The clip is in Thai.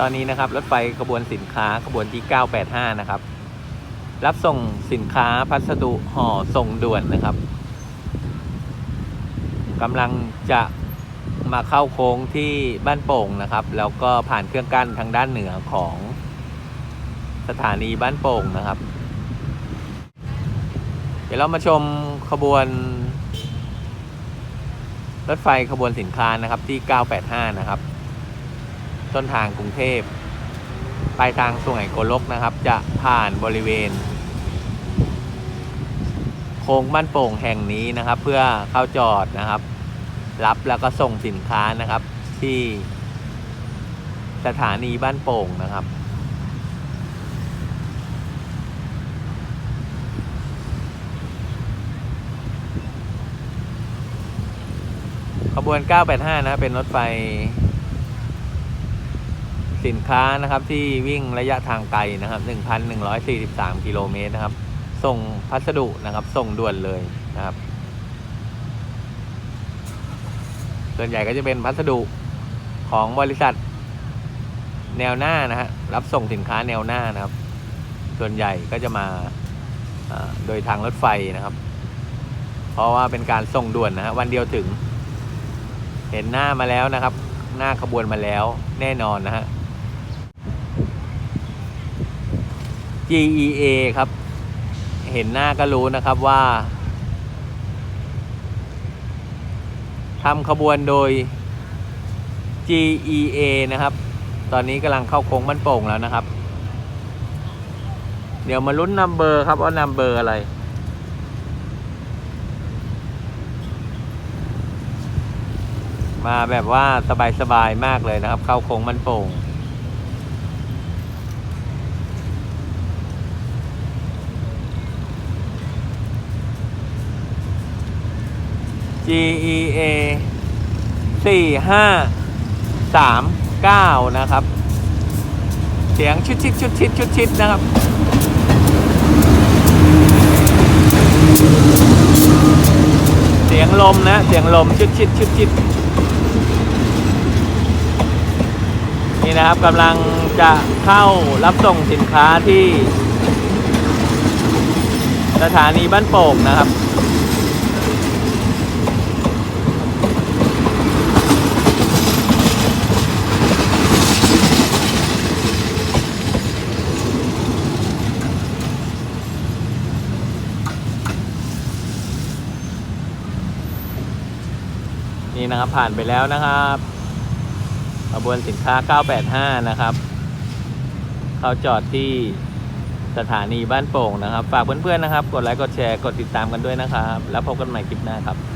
ตอนนี้นะครับรถไฟขบวนสินค้าขบวนที่ 985 นะครับ รับส่งสินค้าพัสดุห่อส่งด่วนนะครับกำลังจะมาเข้าโค้งที่บ้านโป่งนะครับ แล้วก็ผ่านเครื่องกั้นทางด้านเหนือของสถานีบ้านโป่งนะครับ เดี๋ยวเรามาชมขบวน รถไฟขบวนสินค้านะครับที่ 985 นะครับ ต้นทางกรุงเทพปลายทางสุไหงโกลกนะครับ จะผ่านบริเวณ โค้งบ้านโป่งแห่งนี้นะครับ เพื่อเข้าจอดนะครับ รับแล้วก็ส่งสินค้านะครับ ที่สถานีบ้านโป่งนะครับขบวน 985 นะ เป็นรถไฟ สินค้านะครับที่วิ่งระยะทางไกลนะครับ 1,143 กิโลเมตรนะครับ ส่งพัสดุนะครับ ส่งด่วนเลยนะครับ ส่วนใหญ่ก็จะเป็นพัสดุของบริษัทแนวหน้านะฮะรับส่งสินค้าแนวหน้านะครับ ส่วนใหญ่ก็จะมาอ่าโดยทางรถไฟนะครับ เพราะว่าเป็นการส่งด่วนนะฮะวันเดียวถึง เห็นหน้ามาแล้วนะครับ หน้าขบวนมาแล้วแน่นอนนะฮะ GEA ครับ เห็นหน้าก็รู้นะครับว่าทำขบวนโดย GEA นะครับ ตอนนี้กำลังเข้าโค้งบ้านโป่งแล้วนะครับ เดี๋ยวมาลุ้นนัมเบอร์ครับว่านัมเบอร์อะไรมาแบบว่าสบายๆมากเลยนะครับ เข้าโค้งมันโป่ง GEA สี่ห้าสามเก้านะครับ เสียงชุดชิดชุดชิดชุดชิดนะครับ เสียงลมนะ เสียงลมชุดชิดชุดชิดนี่นะครับกำลังจะเข้ารับส่งสินค้าที่ สถานีบ้านโป่งนะครับ นี่นะครับผ่านไปแล้วนะครับขบวนสินค้า 985 นะครับ เข้าจอดที่สถานีบ้านโป่งนะครับ ฝากเพื่อนๆนะครับ กดไลค์ กดแชร์ กดติดตามกันด้วยนะครับ แล้วพบกันใหม่คลิปหน้าครับ